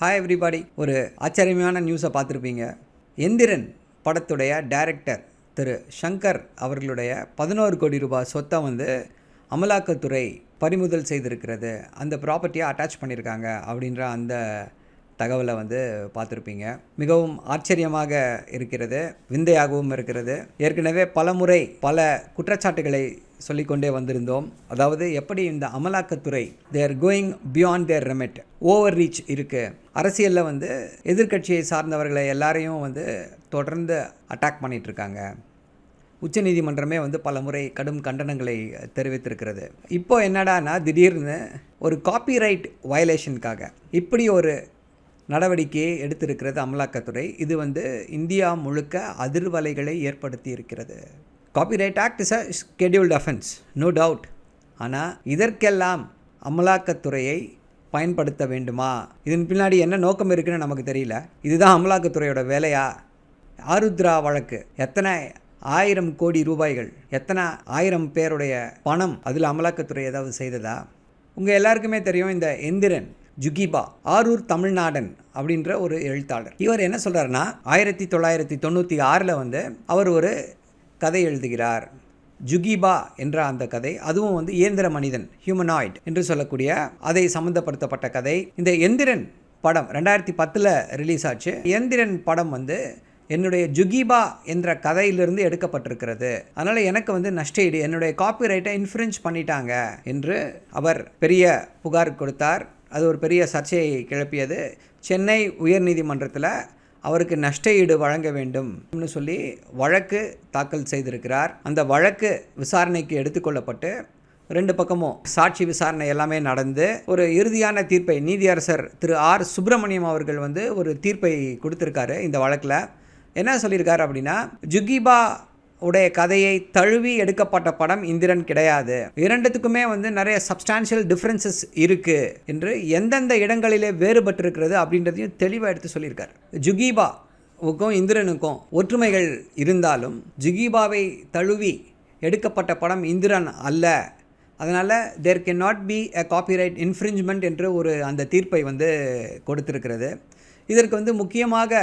Hi everybody ஒரு ஆச்சரியமான நியூஸை பார்த்துருப்பீங்க. எந்திரன் படத்துடைய டைரக்டர் திரு ஷங்கர் அவர்களுடைய பதினோரு கோடி ரூபாய் சொத்தை வந்து அமலாக்கத்துறை பறிமுதல் செய்திருக்கிறது. அந்த ப்ராப்பர்ட்டியை அட்டாச் பண்ணியிருக்காங்க அப்படின்ற அந்த தகவலை வந்து பார்த்துருப்பீங்க. மிகவும் ஆச்சரியமாக இருக்கிறது விந்தையாகவும் இருக்கிறது. ஏற்கனவே பலமுறை பல குற்றச்சாட்டுகளை சொல்லிக்கொண்டே வந்திருந்தோம். அதாவது எப்படி இந்த அமலாக்கத்துறை they're going beyond their remit over reach இருக்குது அரசியலில் வந்து எதிர்க்கட்சியை சார்ந்தவர்களை எல்லாரையும் வந்து தொடர்ந்து அட்டாக் பண்ணிகிட்ருக்காங்க உச்சநீதிமன்றமே வந்து பல முறை கடும் கண்டனங்களை தெரிவித்திருக்கிறது. இப்போ என்னடான்னா திடீர்னு ஒரு காப்பிரைட் வயலேஷனுக்காக இப்படி ஒரு நடவடிக்கையை எடுத்திருக்கிறது அமலாக்கத்துறை. இது வந்து இந்தியா முழுக்க அதிர்வலைகளை ஏற்படுத்தி இருக்கிறது copyright act is a scheduled offence no doubt ஆனால் இதற்கெல்லாம் அமலாக்கத்துறையை பயன்படுத்த வேண்டுமா? இதன் பின்னாடி என்ன நோக்கம் இருக்குன்னு நமக்கு தெரியல. இதுதான் அமலாக்கத்துறையோட வேலையா? ஆருத்ரா வழக்கு. எத்தனை ஆயிரம் கோடி ரூபாய்கள் எத்தனை ஆயிரம் பேருடைய பணம் அதில் அமலாக்கத்துறை ஏதாவது செய்ததா? உங்கள் எல்லாருக்குமே தெரியும் இந்த எந்திரன் ஜுகிபா ஆரூர் தமிழ்நாடன் அப்படின்ற ஒரு எழுத்தாளர். இவர் என்ன சொல்கிறாருன்னா ஆயிரத்தி தொள்ளாயிரத்தி தொண்ணூற்றி ஆறில் வந்து அவர் ஒரு கதை எழுதுகிறார். ஜுகிபா என்ற அந்த கதை அதுவும் வந்து இயந்திர மனிதன் ஹியூமனாய்ட் என்று சொல்லக்கூடிய அதை சம்மந்தப்படுத்தப்பட்ட கதை. இந்த எந்திரன் படம் ரெண்டாயிரத்தி பத்தில் ரிலீஸ் ஆச்சு. எந்திரன் படம் வந்து என்னுடைய ஜுகிபா என்ற கதையிலிருந்து எடுக்கப்பட்டிருக்கிறது. அதனால் எனக்கு வந்து நஷ்டஈடு என்னுடைய காப்பிரைட்டை இன்ஃப்ளூயன்ஸ் பண்ணிட்டாங்க என்று அவர் பெரிய புகார் கொடுத்தார். அது ஒரு பெரிய சர்ச்சையை கிளப்பியது. சென்னை உயர்நீதிமன்றத்தில் அவருக்கு நஷ்டஈடு வழங்க வேண்டும்னு சொல்லி வழக்கு தாக்கல் செய்திருக்கிறார். அந்த வழக்கு விசாரணைக்கு எடுத்துக்கொள்ளப்பட்டு ரெண்டு பக்கமும் சாட்சி விசாரணை எல்லாமே நடந்து ஒரு இறுதியான தீர்ப்பை நீதியரசர் திரு ஆர் சுப்பிரமணியம் அவர்கள் வந்து ஒரு தீர்ப்பை கொடுத்துருக்காரு இந்த வழக்கில். என்ன சொல்லியிருக்காரு அப்படின்னா ஜுகிபா உடைய கதையை தழுவி எடுக்கப்பட்ட படம் இந்திரன் கிடையாது. இரண்டுத்துக்குமே வந்து நிறைய சப்ஸ்டான்ஷியல் டிஃப்ரென்சஸ் இருக்குது என்று எந்தெந்த இடங்களிலே வேறுபட்டிருக்கிறது அப்படின்றதையும் தெளிவாக எடுத்து சொல்லியிருக்கார். ஜுகீபா வுக்கும் இந்திரனுக்கும் ஒற்றுமைகள் இருந்தாலும் ஜுகீபாவை தழுவி எடுக்கப்பட்ட படம் இந்திரன் அல்ல. அதனால் they can not be a copyright infringement என்று ஒரு அந்த தீர்ப்பை வந்து கொடுத்திருக்கிறது. இதற்கு வந்து முக்கியமாக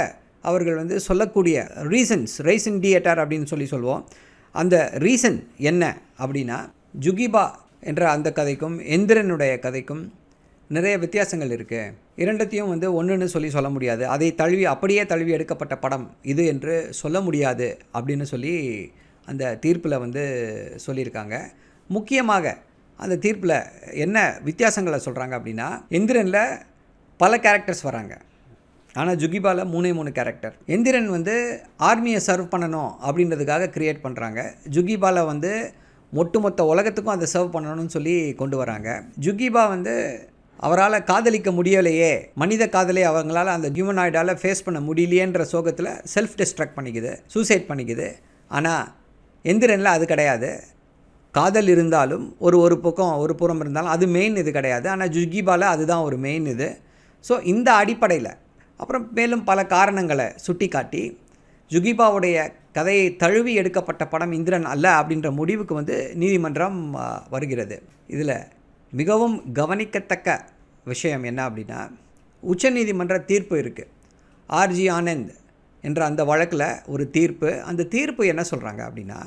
அவர்கள் வந்து சொல்லக்கூடிய ரீசன்ஸ் ரைசன் டியேட்டர் அப்படின்னு சொல்லி சொல்லுவோம் அந்த ரீசன் என்ன அப்படின்னா ஜுகிபா என்ற அந்த கதைக்கும் எந்திரனுடைய கதைக்கும் நிறைய வித்தியாசங்கள் இருக்குது இரண்டத்தையும் வந்து ஒன்றுன்னு சொல்லி சொல்ல முடியாது. அதை தழுவி அப்படியே தழுவி எடுக்கப்பட்ட படம் இது என்று சொல்ல முடியாது அப்படின்னு சொல்லி அந்த தீர்ப்பில் வந்து சொல்லியிருக்காங்க. முக்கியமாக அந்த தீர்ப்பில் என்ன வித்தியாசங்களை சொல்கிறாங்க அப்படின்னா எந்திரனில் பல கேரக்டர்ஸ் வராங்க. ஆனால் ஜுகிபால மூணே மூணு கேரக்டர் எந்திரன் வந்து ஆர்மியை சர்வ் பண்ணணும் அப்படின்றதுக்காக க்ரியேட் பண்ணுறாங்க ஜுகிபாவில் வந்து ஒட்டுமொத்த உலகத்துக்கும் அதை சர்வ் பண்ணணும்னு சொல்லி கொண்டு வராங்க. ஜுகிபா வந்து அவரால் காதலிக்க முடியலையே மனித காதலை அவங்களால் அந்த ஹியூமனாய்டால் ஃபேஸ் பண்ண முடியலையேன்ற சோகத்தில் செல்ஃப் டிஸ்ட்ரக்ட் பண்ணிக்குது சூசைட் பண்ணிக்குது. ஆனால் எந்திரனில் அது கிடையாது. காதல் இருந்தாலும் ஒரு ஒரு பக்கம் ஒரு புறம் இருந்தாலும் அது மெயின் இது கிடையாது. ஆனால் ஜுகிபாவில் அதுதான் ஒரு மெயின் இது. ஸோ இந்த அடிப்படையில் அப்புறம் மேலும் பல காரணங்களை சுட்டி காட்டி ஜுகிபாவுடைய கதையை தழுவி எடுக்கப்பட்ட படம் இந்திரன் அல்ல அப்படின்ற முடிவுக்கு வந்து நீதிமன்றம் வருகிறது. இதில் மிகவும் கவனிக்கத்தக்க விஷயம் என்ன அப்படின்னா உச்சநீதிமன்ற தீர்ப்பு இருக்குது ஆர்ஜி ஆனந்த் என்ற அந்த வழக்கில் ஒரு தீர்ப்பு. அந்த தீர்ப்பு என்ன சொல்கிறாங்க அப்படின்னா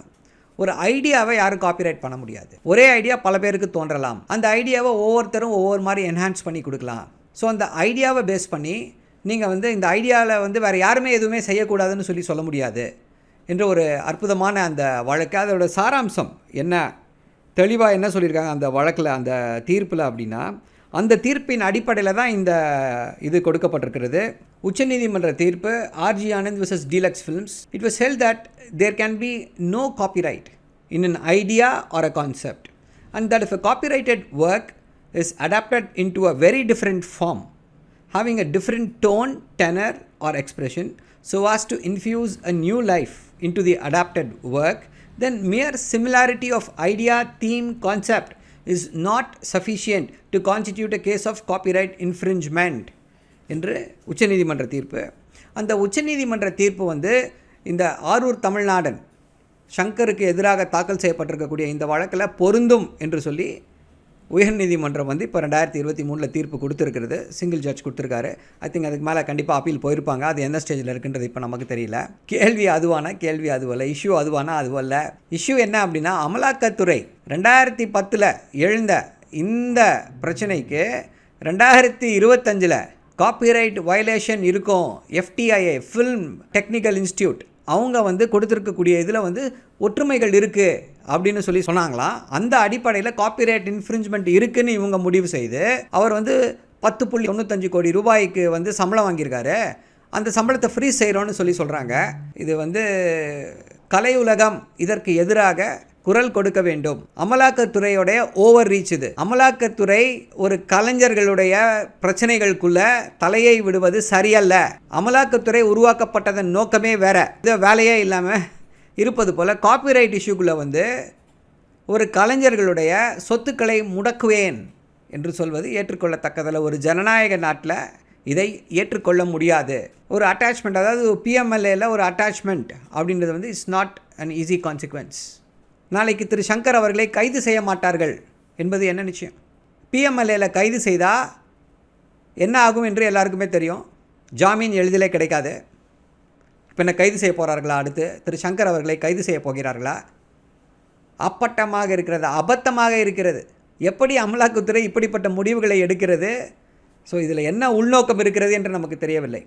ஒரு ஐடியாவை யாரும் காப்பிரைட் பண்ண முடியாது. ஒரே ஐடியா பல பேருக்கு தோன்றலாம். அந்த ஐடியாவை ஒவ்வொருத்தரும் ஒவ்வொரு மாதிரி என்ஹான்ஸ் பண்ணி கொடுக்கலாம். ஸோ அந்த ஐடியாவை பேஸ் பண்ணி நீங்கள் வந்து இந்த ஐடியாவில் வந்து வேறு யாருமே எதுவுமே செய்யக்கூடாதுன்னு சொல்லி சொல்ல முடியாது என்ற ஒரு அற்புதமான அந்த வழக்கு. அதோட சாராம்சம் என்ன? தெளிவாக என்ன சொல்லியிருக்காங்க அந்த வழக்கில் அந்த தீர்ப்பில் அப்படின்னா அந்த தீர்ப்பின் அடிப்படையில் தான் இந்த இது கொடுக்கப்பட்டிருக்கிறது. உச்சநீதிமன்ற தீர்ப்பு RG Anand versus Deluxe Films it was held that there can be no copyright in an idea or a concept and that if a copyrighted work is adapted into a very different form having a different tone, tenor, or expression so as to infuse a new life into the adapted work, then mere similarity of idea, theme, concept is not sufficient to constitute a case of copyright infringement என்று உச்சநீதிமன்ற தீர்ப்பு அந்த உச்சநீதிமன்ற தீர்ப்பு வந்து இந்த ஆரூர் தமிழ்நாடன் சங்கருக்கு எதிராக தாக்கல் செய்யப்பட்டிருக்கக்கூடிய இந்த வழக்கில் பொருந்தும் என்று சொல்லி உயர்நீதிமன்றம் வந்து இப்போ ரெண்டாயிரத்தி இருபத்தி மூணில் தீர்ப்பு கொடுத்துருக்கிறது. சிங்கிள் ஜட்ஜ் கொடுத்துருக்காரு. ஐ திங்க் அதுக்கு மேலே கண்டிப்பாக அப்பீல் போயிருப்பாங்க. அது எந்த ஸ்டேஜில் இருக்குன்றது இப்போ நமக்கு தெரியல. கேள்வி அதுவானா? கேள்வி அதுவல்ல இஷ்யூ அதுவானா? அதுவல்ல இஷ்யூ என்ன அப்படின்னா அமலாக்கத்துறை ரெண்டாயிரத்தி பத்தில் எழுந்த இந்த பிரச்சனைக்கு ரெண்டாயிரத்தி இருபத்தஞ்சில் காப்பிரைட் வயலேஷன் இருக்கும். எஃப்டிஐஏ ஃபில்ம் டெக்னிக்கல் இன்ஸ்டியூட் அவங்க வந்து கொடுத்துருக்கக்கூடிய இதில் வந்து ஒற்றுமைகள் இருக்குது அப்படின்னு சொல்லி சொன்னாங்களாம் அந்த அடிப்படையில் காப்பிரைட் இன்ஃப்ரிஞ்ச்மெண்ட் இருக்குதுன்னு இவங்க முடிவு செய்து அவர் வந்து பத்து புள்ளி தொண்ணூத்தஞ்சு கோடி ரூபாய்க்கு வந்து சம்பளம் வாங்கியிருக்காரு. அந்த சம்பளத்தை ஃப்ரீ செய்கிறோன்னு சொல்லி சொல்கிறாங்க இது வந்து கலை உலகம் இதற்கு எதிராக குரல் கொடுக்க வேண்டும். அமலாக்கத்துறையுடைய ஓவர் ரீச் இது. அமலாக்கத்துறை ஒரு கலைஞர்களுடைய பிரச்சனைகளுக்குள்ள தலையை விடுவது சரியல்ல. அமலாக்கத்துறை உருவாக்கப்பட்டதன் நோக்கமே வேற. இது வேலையே இல்லாமல் இருப்பது போல் காப்பிரைட் இஷ்யூக்குள்ளே வந்து ஒரு கலைஞர்களுடைய சொத்துக்களை முடக்குவேன் என்று சொல்வது ஏற்றுக்கொள்ளத்தக்கதில் ஒரு ஜனநாயக நாட்டில் இதை ஏற்றுக்கொள்ள முடியாது. ஒரு அட்டாச்மெண்ட் அதாவது பிஎம்எல்ஏல ஒரு அட்டாச்மெண்ட் அப்படின்றது வந்து it's not an easy consequence நாளைக்கு திரு சங்கர் அவர்களை கைது செய்ய மாட்டார்கள் என்பது என்ன நிச்சயம்? பிஎம்எல்ஏல கைது செய்தால் என்ன ஆகும் என்று எல்லாருக்குமே தெரியும். ஜாமீன் எளிதிலே கிடைக்காது. இப்போ என்ன கைது செய்ய போகிறார்களா அடுத்து? திரு சங்கர் அவர்களை கைது செய்ய போகிறார்களா? அப்பட்டமாக இருக்கிறது அபத்தமாக இருக்கிறது. எப்படி அமலாக்கத்துறை இப்படிப்பட்ட முடிவுகளை எடுக்கிறது? ஸோ இதில் என்ன உள்நோக்கம் இருக்கிறது என்று நமக்கு தெரியவில்லை.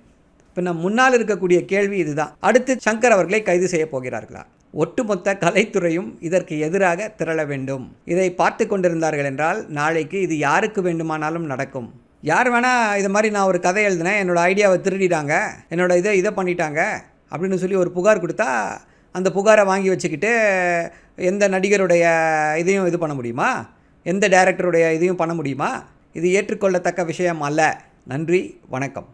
இப்போ நம் முன்னால் இருக்கக்கூடிய கேள்வி இதுதான். அடுத்து சங்கர் அவர்களை கைது செய்ய போகிறார்களா? ஒட்டுமொத்த கலைத்துறையும் இதற்கு எதிராக திரள வேண்டும். இதை பார்த்து கொண்டிருந்தார்கள் என்றால் நாளைக்கு இது யாருக்கு வேண்டுமானாலும் நடக்கும். யார் வேணால் இது மாதிரி நான் ஒரு கதை எழுதினேன் என்னோடய ஐடியாவை திருடிட்டாங்க என்னோட இதை இதை பண்ணிட்டாங்க அப்படின்னு சொல்லி ஒரு புகார் கொடுத்தா அந்த புகாரை வாங்கி வச்சுக்கிட்டு எந்த நடிகருடைய இதையும் இது பண்ண முடியுமா? எந்த டைரக்டருடைய இதையும் பண்ண முடியுமா? இது ஏற்றுக்கொள்ளத்தக்க விஷயம் அல்ல. நன்றி வணக்கம்.